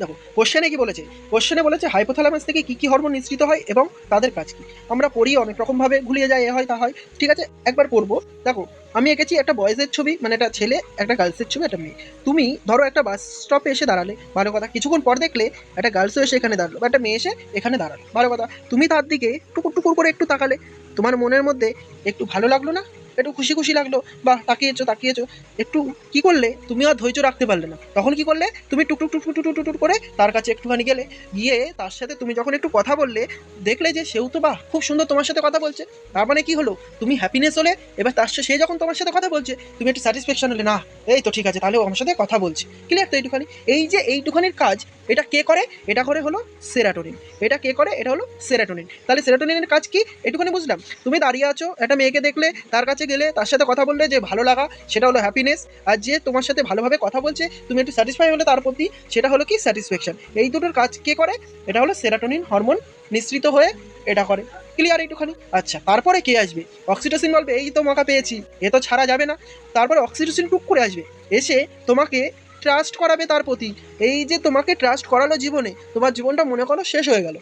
দেখো কোশ্চেনে কি বলেছে? কোশ্চেনে বলেছে হাইপোথ্যালামাস থেকে কী কী হরমোন নিঃসৃত হয় এবং তাদের কাজ কি? আমরা পড়ি, অনেক রকমভাবে ঘুলিয়ে যায়, এ হয়, তা হয়। ঠিক আছে, একবার পড়ব। দেখো, আমি এঁকেছি একটা বয়েজের ছবি মানে একটা ছেলে, একটা গার্লসের ছবি, একটা মেয়ে। তুমি ধরো একটা বাস স্টপে এসে দাঁড়ালে, ভালো কথা। কিছুক্ষণ পর দেখলে একটা গার্লসও এসে এখানে দাঁড়াল, বা একটা মেয়ে এসে এখানে দাঁড়াল, ভালো কথা। তুমি তার দিকে টুকুর টুকুর করে একটু তাকালে, তোমার মনের মধ্যে একটু ভালো লাগল না? একটু খুশি খুশি লাগল বা তাকিয়েছো তাকিয়েছো। একটু কি করলে, তুমি আর ধৈর্য রাখতে পারলে না। তখন কি করলে, তুমি টুকটুক টুক টুক টুক টুক করে তার কাছে একটুখানি গেলে, গিয়ে তার সাথে তুমি যখন একটু কথা বললে, দেখলে যে সেও তো, বাহ, খুব সুন্দর তোমার সাথে কথা বলছে। তার মানে কি হলো, তুমি হ্যাপিনেস হলে, এবার তার সাথে সে যখন তোমার সাথে কথা বলছে, তুমি একটু স্যাটিসফ্যাকশন হলে, না, এই তো ঠিক আছে, তাহলে আমার সাথে কথা বলছে। ক্লিয়ার তো এইটুখানি? এই যে এইটুখানির কাজ, এটা কে করে? এটা করে হলো সেরাটোনিন এটা কে করে? এটা হলো সেরাটোনিন তাহলে সেরাটোনিনের কাজ কি? এটুখানি বুঝলাম। তুমি দাঁড়িয়ে আছো, একটা মেয়েকে দেখলে, তার কাছে গেলে তার সাথে কথা বললে যে ভালো লাগা, সেটা হলো হ্যাপিনেস আর যে তোমার সাথে ভালোভাবে কথা বলছে, তুমি একটু স্যাটিসফাই হলে তার প্রতি, সেটা হলো কি স্যাটিসফ্যাকশন এই দুটোর কাজ কে করে? এটা হলো সেরাটোনিন হরমোন নিঃসৃত হয়ে এটা করে। ক্লিয়ার এইটুখানি? আচ্ছা তারপরে কে আসবে? অক্সিটোসিন বলবে, এই তো মাকা পেয়েছি, এ তো ছাড়া যাবে না। তারপরে অক্সিটোসিন টুক করে আসবে। এসে তোমাকে ট্রাস্ট করাবে তার প্রতি। এই যে তোমাকে ট্রাস্ট করালো জীবনে, তোমার জীবনটা মনে করো শেষ হয়ে গেল।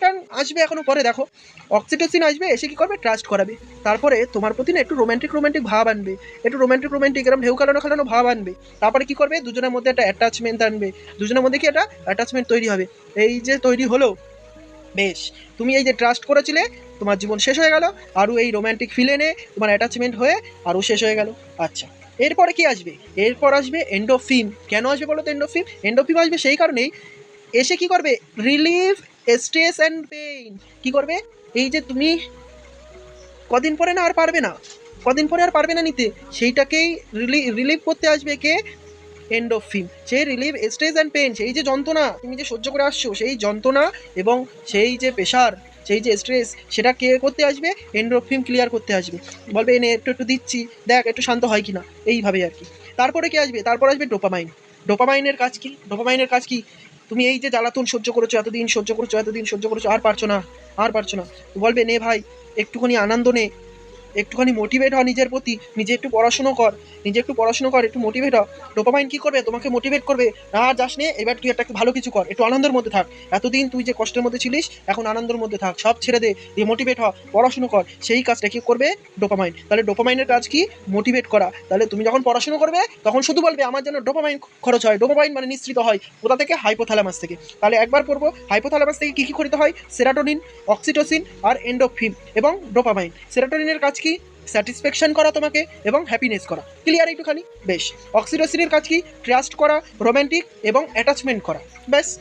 কারণ আসবে এখনও পরে, দেখো। অক্সিটোসিন আসবে, এসে কি করবে? ট্রাস্ট করাবে। তারপরে তোমার প্রতি না একটু রোমান্টিক রোমান্টিক ভাব আনবে। একটু রোমান্টিক রোমান্টিক এরকম ঢেউ খেলানো খেলানো ভাব আনবে। তারপরে কি করবে? দুজনের মধ্যে একটা অ্যাটাচমেন্ট আনবে। দুজনের মধ্যে কি একটা অ্যাটাচমেন্ট তৈরি হবে। এই যে তৈরি হলো, বেশ। তুমি এই যে ট্রাস্ট করেছিলে, তোমার জীবন শেষ হয়ে গেল। আরও এই রোমান্টিক ফিল এনে তোমার অ্যাটাচমেন্ট হয়ে আরও শেষ হয়ে গেল। আচ্ছা এরপরে কি আসবে? এরপর আসবে এন্ডোফিন কেন আসবে বলো তো এন্ডোফিন এন্ডোফিন আসবে সেই কারণেই এসে কি করবে? রিলিভ স্ট্রেস অ্যান্ড পেইন কি করবে? এই যে তুমি কদিন পরে না আর পারবে না। কদিন পরে আর পারবে না নিতে। সেইটাকেই রিলি রিলিভ করতে আসবে কে? এন্ড অফ এন্ডোফিন সেই রিলিভ স্ট্রেস অ্যান্ড পেন সেই যে যন্ত্রণা, তুমি যে সহ্য করে আসছো, সেই যন্ত্রণা এবং সেই যে প্রেশার সেই যে স্ট্রেস সেটা কে করতে আসবে এন্ডোফিন ক্লিয়ার করতে আসবে। বলবে, এনে একটু একটু দিচ্ছি। দেখ, একটু শান্ত হয় কি না এইভাবে আর কি। তারপরে কে আসবে? তারপর আসবে ডোপামাইন ডোপামাইনের কাজ কি? ডোপামাইনের কাজ কি? তুমি এই যে জ্বালাতন সহ্য করেছ, এতদিন সহ্য করেছ, এতদিন সহ্য করেছ, আর পারছ না, আর পারছ না। বলবে, নে ভাই, একটুখানি আনন্দ নে। একটুখানি মোটিভেট হ নিজের প্রতি, নিজে একটু পড়াশুনো কর, নিজে একটু পড়াশুনো কর, একটু মোটিভেট হ। ডোপামাইন কী করবে? তোমাকে মোটিভেট করবে। না, আর যাস নে, এবার তুই একটা ভালো কিছু কর, একটু আনন্দের মধ্যে থাক। এতদিন তুই যে কষ্টের মধ্যে ছিলিস, এখন আনন্দের মধ্যে থাক। সব ছেড়ে দে, দিয়ে মোটিভেট হ, পড়াশুনো কর। সেই কাজটা কি করবে? ডোপামাইন তাহলে ডোপামাইনের কাজ কি? মোটিভেট করা। তাহলে তুমি যখন পড়াশুনো করবে, তখন শুধু বলবে, আমার যেন ডোপামাইন খরচ হয়। ডোপামাইন মানে নিঃসৃত হয়, কোথা থেকে? হাইপোথ্যালামাস থেকে। তাহলে একবার পড়ব হাইপোথ্যালামাস থেকে কী কী খরিত হয়? সেরাটোনিন অক্সিটোসিন আর এন্ডোফিন এবং ডোপামাইন সেরাটোনিনের কাজ কি? স্যাটিসফ্যাকশন করা তোমাকে এবং হ্যাপিনেস করা। ক্লিয়ার একটুখানি? বেশ। অক্সিটোসিনের কাজ কি? ট্রাস্ট করা রোম্যান্টিক এবং অ্যাটাচমেন্ট করা। ব্যাস।